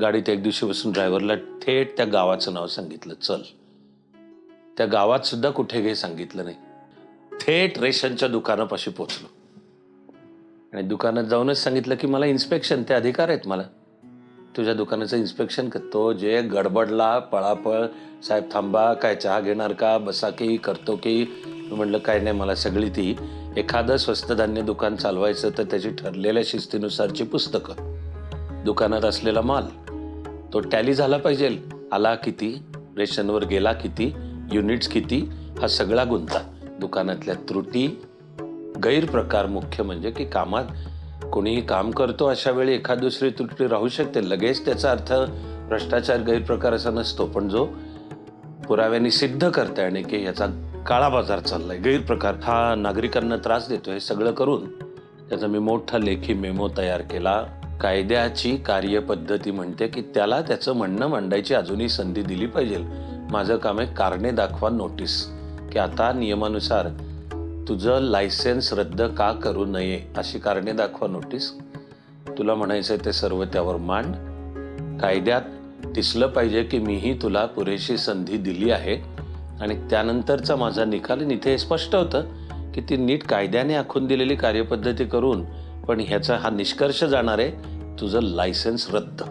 गाडीत एक दिवशी बसून ड्रायव्हरला थेट त्या गावाचं नाव सांगितलं. चल. त्या गावात सुद्धा कुठे घे सांगितलं नाही. थेट रेशनच्या दुकानापाशी पोचलो आणि दुकानात जाऊनच सांगितलं की मला इन्स्पेक्शन ते अधिकार आहेत मला. तुझ्या दुकानाचं इन्स्पेक्शन करतो जे गडबडला पळापळ साहेब थांबा काय चहा घेणार का बसा की करतो की म्हटलं म्हणलं काय नाही मला सगळी ती एखादं स्वस्त धान्य दुकान चालवायचं तर त्याची ठरलेल्या शिस्तीनुसारची पुस्तकं. दुकानात असलेला माल. तो टॅली झाला पाहिजे. आला किती? रेशनवर गेला किती? युनिट्स किती? हा सगळा गुंता. दुकानातल्या त्रुटी गैरप्रकार मुख्य म्हणजे की कामात कोणीही काम करतो अशा वेळी एखाद दुसरी त्रुटी राहू शकते. लगेच त्याचा अर्थ भ्रष्टाचार गैरप्रकार असा नसतो. पण जो पुराव्याने सिद्ध करता येणे की ह्याचा काळा बाजार चाललाय गैरप्रकार हा नागरिकांना त्रास देतो हे सगळं करून त्याचा मी मोठा लेखी मेमो तयार केला. कायद्याची कार्यपद्धती म्हणते की त्याला त्याचं म्हणणं मांडायची अजूनही संधी दिली पाहिजे. माझं काम आहे कारणे दाखवा नोटीस. की आता नियमानुसार तुझं लायसन्स रद्द का करू नये अशी कारणे दाखवा नोटीस. तुला म्हणायचं ते सर्व त्यावर मांड. कायद्यात दिसलं पाहिजे की मीही तुला पुरेशी संधी दिली आहे. आणि त्यानंतरचा माझा निकाल इथे स्पष्ट होतं की ती नीट कायद्याने आखून दिलेली कार्यपद्धती करून पण ह्याचा हा निष्कर्ष जाणार आहे तुझं लायसन्स रद्द.